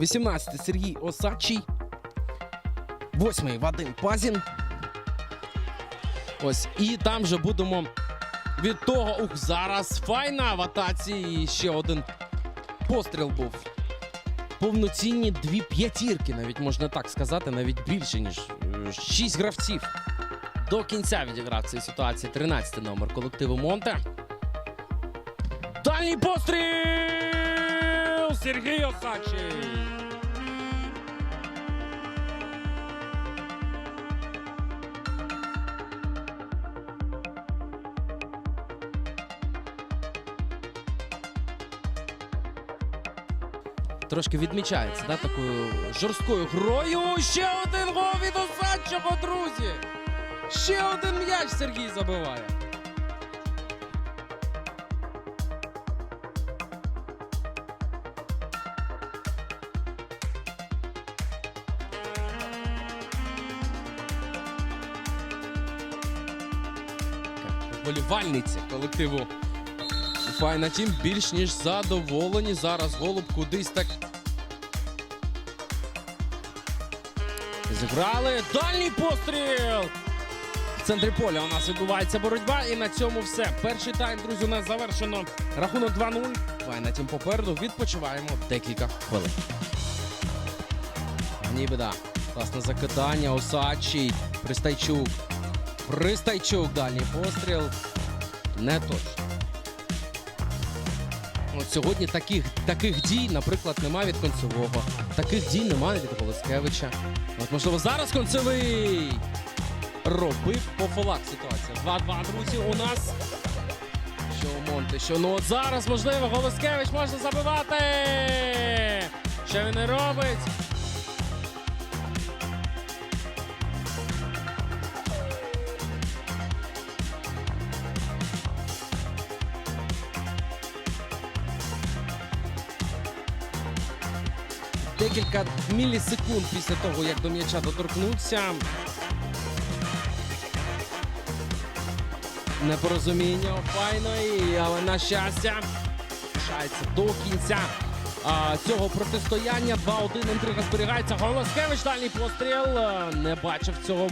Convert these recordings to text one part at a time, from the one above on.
18 Сергій Осадчий. 8 Вадим Пазін. Ось. І там вже будемо від того. Ух, зараз файна в атаці. І ще один постріл був. Повноцінні дві п'ятірки, навіть можна так сказати, навіть більше, ніж е, шість гравців. До кінця відіграв цій ситуації 13 номер колективу Монте. Дальній постріл! Сергій Осадчий! Трошки відмічається, да, такою жорсткою грою. Ще один гол від Осадчого, друзі! Ще один м'яч Сергій забиває. Вболівальниці колективу Файна тім більш ніж задоволені. Зараз голуб кудись так. Зіграли. Дальній постріл! В центрі поля у нас відбувається боротьба. І на цьому все. Перший тайм, друзі, у нас завершено. Рахунок 2-0. Файна тім попереду. Відпочиваємо декілька хвилин. Ніби да. Класне закидання. Осадчий. Пристайчук. Пристайчук. Дальній постріл. Не точно. От сьогодні таких, таких дій, наприклад, немає від концевого. Таких дій немає від Голоскевича. От, можливо, зараз концевий робив по фолах ситуація. 2-2, друзі, у нас. Що Монте, що ну от зараз, можливо, Голоскевич може забивати. Що він не робить? Декілька мілісекунд після того, як до м'яча доторкнувся. Непорозуміння файно, але на щастя лишається до кінця а, цього протистояння. 2-1 інтрига зберігається. Голоскевич дальній постріл. Не бачив цього.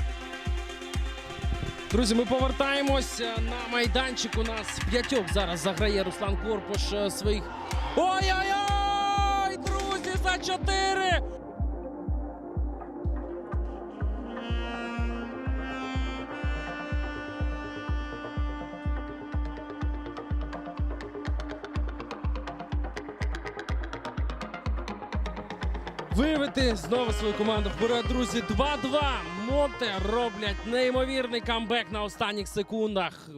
Друзі, ми повертаємось е, на майданчик. У нас п'ятьох зараз заграє Руслан Корпуш е, своїх. Ой-ой-ой! Друзі, за чотири! Вивести знову свою команду вперед, друзі. 2-2. Монте роблять неймовірний камбек на останніх секундах.